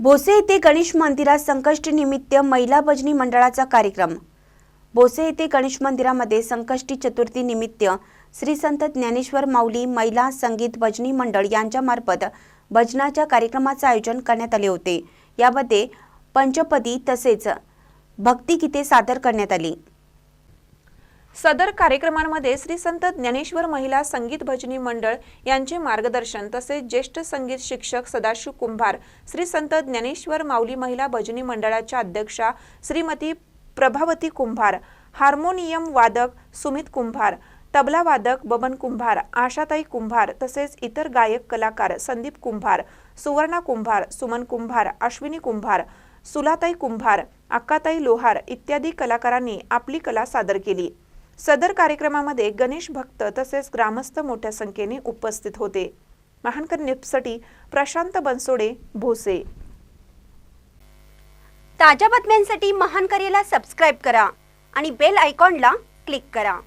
बोसे येथे गणेश मंदिरात संकष्टी निमित्त महिला भजनी मंडळाचा कार्यक्रम. बोसे येथे गणेश मंदिरामध्ये संकष्टी चतुर्थी निमित्त श्री संत ज्ञानेश्वर माऊली महिला संगीत भजनी मंडळ यांच्यामार्फत भजनाच्या कार्यक्रमाचे आयोजन करण्यात आले होते. यामध्ये पंचपदी तसेच भक्तिगीते सादर करण्यात आली. सदर कार्यक्रमांमध्ये श्री संत ज्ञानेश्वर महिला संगीत भजनी मंडळ यांचे मार्गदर्शन तसेच ज्येष्ठ संगीत शिक्षक सदाशिव कुंभार श्री संत ज्ञानेश्वर माऊली महिला भजनी मंडळाच्या अध्यक्षा श्रीमती प्रभावती कुंभार हार्मोनियम वादक सुमित कुंभार तबला वादक बबन कुंभार आशाताई कुंभार तसेच इतर गायक कलाकार संदीप कुंभार सुवर्णा कुंभार सुमन कुंभार अश्विनी कुंभार सुलाताई कुंभार अक्काताई लोहार इत्यादी कलाकारांनी आपली कला सादर केली. सदर कार्यक्रमामध्ये गणेश भक्त तसेच ग्रामस्थ मोठ्या संख्येने उपस्थित होते. महानकर न्यूजसाठी प्रशांत बनसोडे भोसे. ताज्या बातम्यांसाठी महानकरेला सबस्क्राईब करा आणि बेल आयकॉनला क्लिक करा.